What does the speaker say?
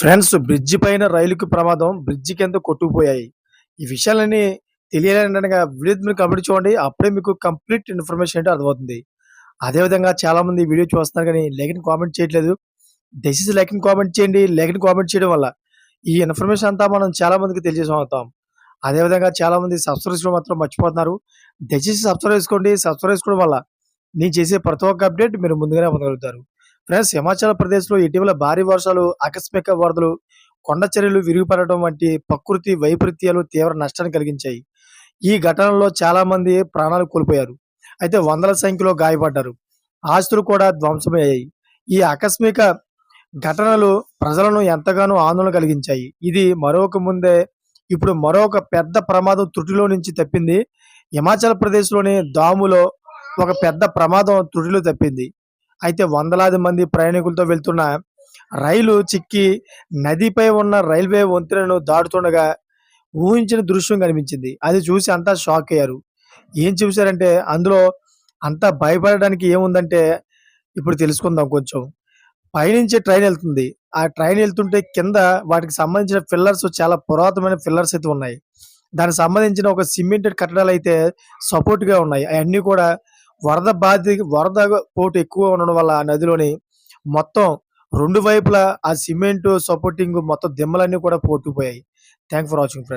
Friends bridge పైన రైలుకి ప్రమాదం bridge కింద కొట్టుకుపోయాయి. ఈ విషయాలన్నీ తెలియాలంటే వీడియో మీరు కంప్లీట్ చూడండి. అప్పుడే మీకు కంప్లీట్ ఇన్ఫర్మేషన్ ఏంటో అర్థమవుతుంది. అదేవిధంగా చాలామంది వీడియో చూస్తున్నారు కానీ లైక్ కామెంట్ చేయట్లేదు. దయచేసి లైక్ కామెంట్ చేయండి. లైక్ కామెంట్ చేయడం వల్ల ఈ ఇన్ఫర్మేషన్ అంతా మనం చాలామందికి మందికి అదేవిధంగా చాలామంది సబ్స్క్రైబ్ మాత్రం మర్చిపోతున్నారు. దయచేసి సబ్స్క్రైబ్ చేసుకోండి. సబ్స్క్రైబ్ చేసుకోవడం వల్ల నేను చేసే ప్రతి ఒక్క అప్డేట్ మీరు ముందుగానే పొందగలుగుతారు. ఫ్రెండ్స్ హిమాచల్ ప్రదేశ్‌లో ఇటీవల భారీ వర్షాలు, ఆకస్మిక వరదలు, కొండ చర్యలు విరిగిపడటం వంటి ప్రకృతి వైపరీత్యాలు తీవ్ర నష్టాన్ని కలిగించాయి. ఈ ఘటనలో చాలామంది ప్రాణాలు కోల్పోయారు. అయితే వందల సంఖ్యలో గాయపడ్డారు. ఆస్తులు కూడా ధ్వంసమయ్యాయి. ఈ ఆకస్మిక ఘటనలు ప్రజలను ఎంతగానో ఆందోళన కలిగించాయి. ఇది మరొక ముందే ఇప్పుడు మరొక పెద్ద ప్రమాదం త్రుటిలో నుంచి తప్పింది. హిమాచల్ ప్రదేశ్‌లోని దాములో ఒక పెద్ద ప్రమాదం త్రుటిలో తప్పింది. అయితే వందలాది మంది ప్రయాణికులతో వెళ్తున్న రైలు చిక్కి నదిపై ఉన్న రైల్వే వంతెనను దాటుతుండగా ఊహించిన దృశ్యం కనిపించింది. అది చూసి అంతా షాక్ అయ్యారు. ఏం చూశారంటే అందులో అంతా భయపడడానికి ఏముందంటే ఇప్పుడు తెలుసుకుందాం కొంచెం. పైనుంచి ట్రైన్ వెళ్తుంది ఆ ట్రైన్ వెళ్తుంటే కింద వాటికి సంబంధించిన పిల్లర్స్ చాలా పురాతనమైన పిల్లర్స్ అయితే ఉన్నాయి. దానికి సంబంధించిన ఒక సిమెంటెడ్ కట్టడాలు అయితే సపోర్ట్‌గా ఉన్నాయి. అవన్నీ కూడా వరద బాధి వరద పోటు ఎక్కువ ఉండడం వల్ల ఆ నదిలోని మొత్తం రెండు వైపులా ఆ సిమెంటు సపోర్టింగ్ మొత్తం దిమ్మలన్నీ కూడా పోటుపోయాయి థ్యాంక్ ఫర్ వాచింగ్ ఫ్రెండ్స్.